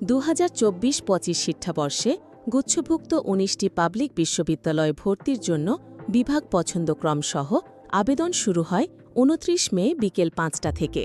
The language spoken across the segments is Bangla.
দু হাজার চব্বিশ পঁচিশ শিক্ষাবর্ষে গুচ্ছভুক্ত উনিশটি পাবলিক বিশ্ববিদ্যালয় ভর্তির জন্য বিভাগ পছন্দক্রম সহ আবেদন শুরু হয় উনত্রিশ মে বিকেল পাঁচটা থেকে।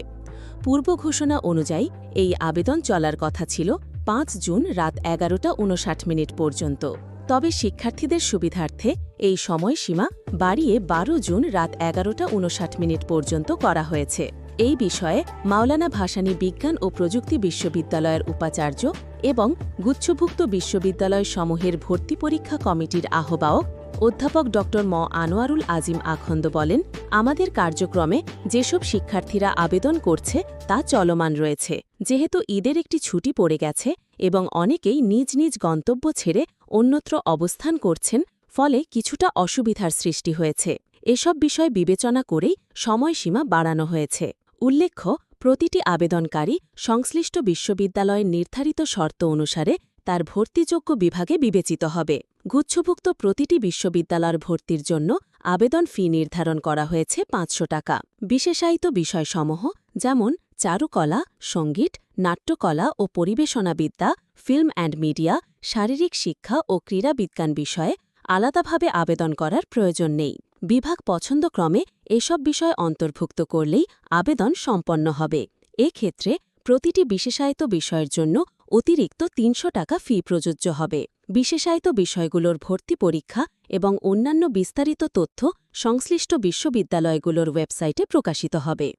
পূর্ব ঘোষণা অনুযায়ী এই আবেদন চলার কথা ছিল পাঁচ জুন রাত এগারোটা উনষাট মিনিট পর্যন্ত। তবে শিক্ষার্থীদের সুবিধার্থে এই সময়সীমা বাড়িয়ে বারো জুন রাত এগারোটা উনষাট মিনিট পর্যন্ত করা হয়েছে। এই বিষয়ে মাওলানা ভাসানী বিজ্ঞান ও প্রযুক্তি বিশ্ববিদ্যালয়ের উপাচার্য এবং গুচ্ছভুক্ত বিশ্ববিদ্যালয় সমূহের ভর্তি পরীক্ষা কমিটির আহ্বায়ক অধ্যাপক ড. ম. আনোয়ারুল আজিম আখন্দ বলেন, আমাদের কার্যক্রমে যেসব শিক্ষার্থীরা আবেদন করছে তা চলমান রয়েছে। যেহেতু ঈদের একটি ছুটি পড়ে গেছে এবং অনেকেই নিজ নিজ গন্তব্য ছেড়ে অন্যত্র অবস্থান করছেন, ফলে কিছুটা অসুবিধার সৃষ্টি হয়েছে। এসব বিষয় বিবেচনা করেই সময়সীমা বাড়ানো হয়েছে। উল্লেখ্য, প্রতিটি আবেদনকারী সংশ্লিষ্ট বিশ্ববিদ্যালয়ের নির্ধারিত শর্ত অনুসারে তার ভর্তিযোগ্য বিভাগে বিবেচিত হবে। গুচ্ছভুক্ত প্রতিটি বিশ্ববিদ্যালয়ের ভর্তির জন্য আবেদন ফি নির্ধারণ করা হয়েছে পাঁচশো টাকা। বিশেষায়িত বিষয়সমূহ যেমন চারুকলা, সংগীত, নাট্যকলা ও পরিবেশনাবিদ্যা, ফিল্ম অ্যান্ড মিডিয়া, শারীরিক শিক্ষা ও ক্রীড়াবিজ্ঞান বিষয়ে আলাদাভাবে আবেদন করার প্রয়োজন নেই। বিভাগ পছন্দক্রমে এসব বিষয় অন্তর্ভুক্ত করলেই আবেদন সম্পন্ন হবে। এক্ষেত্রে প্রতিটি বিশেষায়িত বিষয়ের জন্য অতিরিক্ত তিনশো টাকা ফি প্রযোজ্য হবে। বিশেষায়িত বিষয়গুলোর ভর্তি পরীক্ষা এবং অন্যান্য বিস্তারিত তথ্য সংশ্লিষ্ট বিশ্ববিদ্যালয়গুলোর ওয়েবসাইটে প্রকাশিত হবে।